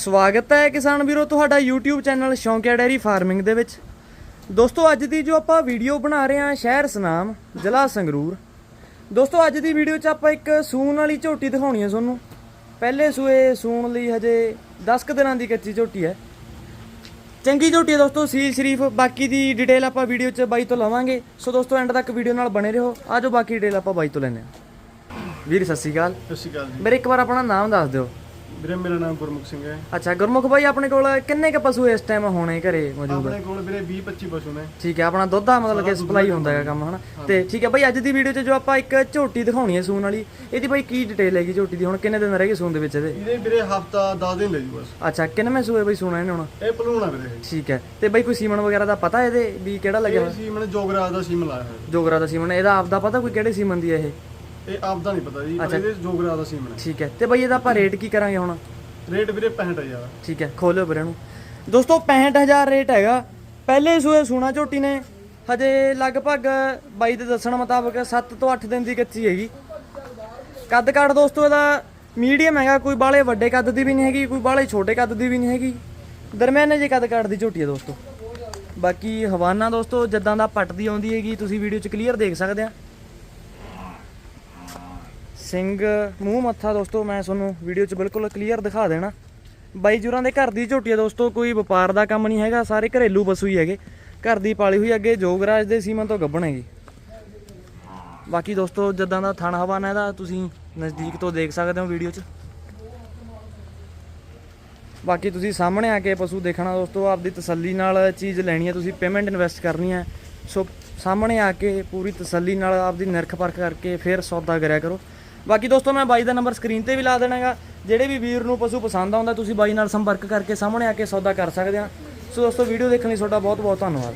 ਸਵਾਗਤ ਹੈ ਕਿਸਾਨ ਵੀਰੋ ਤੁਹਾਡਾ YouTube channel Shaunkia dairy farming ਦੇ ਵਿੱਚ। ਦੋਸਤੋ ਅੱਜ ਦੀ ਜੋ ਆਪਾਂ ਵੀਡੀਓ ਬਣਾ ਰਹੇ ਹਾਂ ਸ਼ਹਿਰ ਸਨਾਮ ਜ਼ਿਲ੍ਹਾ ਸੰਗਰੂਰ। ਦੋਸਤੋ ਅੱਜ ਦੀ ਵੀਡੀਓ 'ਚ ਆਪਾਂ ਇੱਕ ਸੂਣ ਵਾਲੀ ਝੋਟੀ ਦਿਖਾਉਣੀ ਹੈ ਤੁਹਾਨੂੰ। ਪਹਿਲੇ ਸੂਏ ਸੂਣ ਲਈ ਹਜੇ 10 ਕੁ ਦਿਨਾਂ ਦੀ ਕੱਚੀ ਝੋਟੀ ਹੈ। ਚੰਗੀ ਝੋਟੀ ਹੈ ਦੋਸਤੋ ਸੀਲ ਸ਼ਰੀਫ। ਬਾਕੀ ਦੀ ਡਿਟੇਲ ਆਪਾਂ ਵੀਡੀਓ 'ਚ ਬਾਈ ਤੋਂ ਲਵਾਂਗੇ। ਸੋ ਦੋਸਤੋ ਐਂਡ ਤੱਕ ਵੀਡੀਓ ਨਾਲ ਬਣੇ ਰਹੋ। ਆਜੋ ਬਾਕੀ ਡਿਟੇਲ ਆਪਾਂ ਬਾਈ ਤੋਂ ਲੈਂਦੇ ਹਾਂ। ਵੀਰ ਸਤਿ ਸ਼੍ਰੀ ਅਕਾਲ। ਸਤਿ ਸ਼੍ਰੀ ਅਕਾਲ ਜੀ। ਮੇਰੇ ਇੱਕ ਵਾਰ ਆਪਣਾ ਨਾਮ ਦੱਸ ਦਿਓ। ਵੀਰੇ ਮੇਰਾ ਨਾਮ ਗੁਰਮੁਖ ਸਿੰਘ ਹੈ। ਅੱਛਾ ਗੁਰਮੁਖ ਭਾਈ ਆਪਣੇ ਕੋਲ ਕਿੰਨੇ ਕ ਪਸ਼ੂ ਇਸ ਟਾਈਮ ਹੋਣੇ ਘਰੇ ਮੌਜੂਦ? ਆਪਣੇ ਕੋਲ ਵੀਰੇ 20 25 ਪਸ਼ੂ ਨੇ। ਠੀਕ ਹੈ ਆਪਣਾ ਦੁੱਧ ਦਾ ਮਤਲਬ ਕਿ ਸਪਲਾਈ ਹੁੰਦਾ ਹੈਗਾ ਕੰਮ। ਹਨਾ? ਤੇ ਠੀਕ ਹੈ ਭਾਈ ਅੱਜ ਦੀ ਵੀਡੀਓ 'ਚ ਜੋ ਆਪਾਂ ਇੱਕ ਝੋਟੀ ਦਿਖਾਉਣੀ ਹੈ ਸੂਣ ਵਾਲੀ ਇਹਦੀ ਭਾਈ ਕੀ ਡਿਟੇਲ ਹੈਗੀ ਝੋਟੀ ਦੀ? ਹੁਣ ਕਿੰਨੇ ਦਿਨ ਰਹਿ ਗਏ ਸੂਣ ਦੇ ਵਿੱਚ ਇਹਦੇ? ਇਹਦੇ ਵੀਰੇ ਹਫਤਾ 10 ਦਿਨ ਲੈ ਜੂ ਬਸ। ਅੱਛਾ ਕਿੰਨਵੇਂ ਸੂਏ ਭਾਈ ਸੂਣਾ ਇਹਨੇ ਹੁਣ? ਇਹ ਭਲੂਣਾ ਵੀਰੇ ਠੀਕ ਹੈ ਤੇ ਭਾਈ ਕੋਈ ਸੀਮਨ ਵਗੈਰਾ ਦਾ ਪਤਾ ਇਹਦੇ ਵੀ ਕਿਹੜਾ ਲੱਗਿਆ ਇਹ ਹੋਇਆ? ਜੋਗਰਾਜ ਦਾ ਸੀਮ ਲਾਇਆ ਹੈ ਜੋਗਰਾ ਦਾ ਸੀਮਨ ਇਹਦਾ ਆਪਦਾ ਪਤਾ ਕੋਈ ਕਿਹੜੇ ਸੀਮਨ ਦੀ ਹੈ ਇਹ? ਇਹ ਆਪ ਦਾ ਨਹੀਂ ਪਤਾ ਜੀ ਪਰ ਇਹਦੇ ਜੋਗਰਾਜ ਦਾ ਸੀਮ ਹੈ। ਠੀਕ ਹੈ। ਤੇ ਭਾਈ ਇਹਦਾ ਆਪਾਂ ਰੇਟ ਕੀ ਕਰਾਂਗੇ ਹੁਣ? ਰੇਟ ਵੀਰੇ 65000 ਠੀਕ ਹੈ ਖੋਲਿਓ ਵੀਰੇ ਨੂੰ ਦੋਸਤੋ 65000 ਰੇਟ ਹੈਗਾ। ਪਹਿਲੇ ਸੂਏ ਸੂਣਾ ਝੋਟੀ ਨੇ ਹਜੇ ਲਗਭਗ ਬਾਈ ਦੇ ਦੱਸਣ ਮੁਤਾਬਕ 7 ਤੋਂ 8 ਦਿਨ ਦੀ ਕੱਚੀ ਹੈਗੀ। ਕੱਦ ਕਾਠ ਦੋਸਤੋ ਇਹਦਾ ਮੀਡੀਅਮ ਹੈਗਾ ਕੋਈ ਬਾਲੇ ਵੱਡੇ ਕੱਦ ਦੀ ਵੀ ਨਹੀਂ ਹੈਗੀ ਕੋਈ ਬਾਲੇ ਛੋਟੇ ਕੱਦ ਦੀ ਵੀ ਨਹੀਂ ਹੈਗੀ। ਦਰਮਿਆਨੇ ਜੇ ਕੱਦ ਕਾਠ ਦੀ ਝੋਟੀ ਹੈ ਦੋਸਤੋ। ਬਾਕੀ ਹਵਾਨਾ ਦੋਸਤੋ ਜਿੱਦਾਂ ਦਾ ਪੱਟਦੀ ਆਉਂਦੀ ਹੈਗੀ ਤੁਸੀਂ ਵੀਡੀਓ 'ਚ ਕਲੀਅਰ ਦੇਖ ਸਕਦੇ ਆ। ਸਿੰਘ, ਮੂੰਹ ਮੱਥਾ ਦੋਸਤੋ, ਮੈਂ ਤੁਹਾਨੂੰ ਵੀਡੀਓ 'ਚ ਬਿਲਕੁਲ ਕਲੀਅਰ ਦਿਖਾ ਦੇਣਾ। ਬਾਈ ਜੁਰਾਂ ਦੇ ਘਰ ਦੀ ਝੋਟੀ ਹੈ ਦੋਸਤੋ, ਕੋਈ ਵਪਾਰ ਦਾ ਕੰਮ ਨਹੀਂ ਹੈਗਾ, ਸਾਰੇ ਘਰੇਲੂ ਪਸ਼ੂ ਹੀ ਹੈਗੇ। ਘਰ ਦੀ ਪਾਲੀ ਹੋਈ ਅੱਗੇ ਜੋਗਰਾਜ ਦੇ ਸੀਮਨ ਤੋਂ ਗੱਭਣ ਹੈਗੀ ਬਾਕੀ ਦੋਸਤੋ, ਜਦਾਂ ਦਾ ਥਣ ਹਵਾਨਾ ਇਹਦਾ, ਤੁਸੀਂ ਨਜ਼ਦੀਕ ਤੋਂ ਦੇਖ ਸਕਦੇ ਹੋ ਵੀਡੀਓ 'ਚ। ਬਾਕੀ ਤੁਸੀਂ ਸਾਹਮਣੇ ਆ ਕੇ ਪਸ਼ੂ ਦੇਖਣਾ ਦੋਸਤੋ, ਆਪਦੀ ਤਸੱਲੀ ਨਾਲ ਚੀਜ਼ ਲੈਣੀ ਹੈ, ਤੁਸੀਂ ਪੇਮੈਂਟ ਇਨਵੈਸਟ ਕਰਨੀ ਹੈ। ਸੋ ਸਾਹਮਣੇ ਆ ਕੇ ਪੂਰੀ ਤਸੱਲੀ ਨਾਲ ਆਪਦੀ ਨਿਰਖ ਪਰਖ ਕਰਕੇ ਫਿਰ ਸੌਦਾ ਕਰਿਆ ਕਰੋ। ਬਾਕੀ ਦੋਸਤੋ, ਮੈਂ ਬਾਈ ਦਾ ਨੰਬਰ ਸਕਰੀਨ ਤੇ ਵੀ ਲਾ ਦੇਣਾਗਾ ਜਿਹੜੇ ਵੀ ਵੀਰ ਨੂੰ ਪਸ਼ੂ ਪਸੰਦ ਆਉਂਦਾ, ਤੁਸੀਂ ਬਾਈ ਨਾਲ ਸੰਪਰਕ ਕਰਕੇ ਸਾਹਮਣੇ ਆ ਕੇ ਸੌਦਾ ਕਰ ਸਕਦੇ ਆ। ਸੋ ਦੋਸਤੋ ਵੀਡੀਓ ਦੇਖਣ ਲਈ ਤੁਹਾਡਾ ਬਹੁਤ ਬਹੁਤ ਧੰਨਵਾਦ।